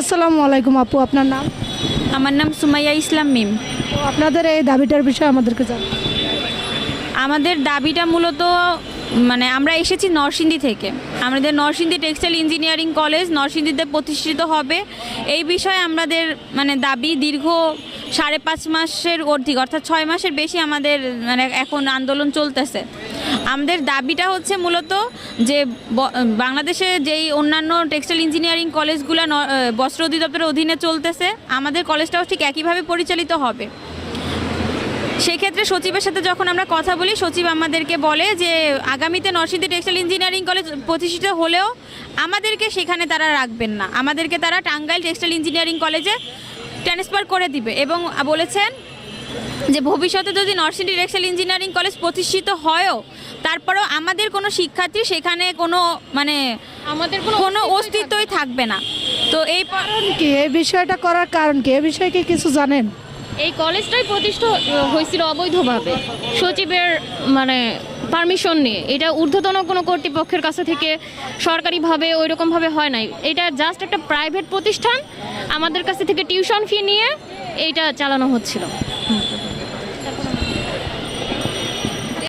আসসালামু আলাইকুম আপু আপনার নাম? আমার নাম সুমাইয়া ইসলাম মিম। তো আপনাদের এই দাবিটার বিষয়ে আমাদেরকে জানান আমাদের দাবিটা মূলত মানে আমরা এসেছি নরসিংদী থেকে। আমাদের নরসিংদী টেক্সটাইল ইঞ্জিনিয়ারিং কলেজ নরসিংদীতে প্রতিষ্ঠিত হবে। এই বিষয়ে আমাদের মানে দাবি দীর্ঘ সাড়ে পাঁচ মাসের অধিক অর্থাৎ ছয় মাসের বেশি আমাদের মানে এখন আন্দোলন চলতেছে। আমাদের দাবিটা হচ্ছে মূলত যে বাংলাদেশে যেই অন্যান্য টেক্সটাইল ইঞ্জিনিয়ারিং কলেজগুলো বস্ত্র অধিদপ্তরের অধীনে চলতেছে, আমাদের কলেজটাও ঠিক একইভাবে পরিচালিত হবে। সেক্ষেত্রে সচিবের সাথে যখন আমরা কথা বলি, সচিব আমাদেরকে বলে যে আগামীতে নরসিংদী টেক্সটাইল ইঞ্জিনিয়ারিং কলেজ প্রতিষ্ঠিত হলেও আমাদেরকে সেখানে তারা রাখবেন না। আমাদেরকে তারা টাঙ্গাইল টেক্সটাইল ইঞ্জিনিয়ারিং কলেজে ট্রান্সফার করে দিবে এবং বলেছেন যে ভবিষ্যতে যদি নরসিংদী টেক্সটাইল ইঞ্জিনিয়ারিং কলেজ প্রতিষ্ঠিত হয়ও তারপরেও আমাদের কোনো শিক্ষার্থী সেখানে কোনো মানে আমাদের কোনো অস্তিত্বই থাকবে না। তো এই কারণ কি? এই বিষয়টা করার কারণ কি? এই বিষয়ে কি কিছু জানেন? এই কলেজটাই প্রতিষ্ঠা হয়েছিল অবৈধভাবে। সচিবের মানে পারমিশন নিয়ে। এটা ঊর্ধ্বতন কোনো কর্তৃপক্ষের কাছে থেকে সরকারিভাবে ওই রকমভাবে হয় নাই। এটা জাস্ট একটা প্রাইভেট প্রতিষ্ঠান। আমাদের কাছে থেকে টিউশন ফি নিয়ে এইটা চালানো হচ্ছিল। 嗯。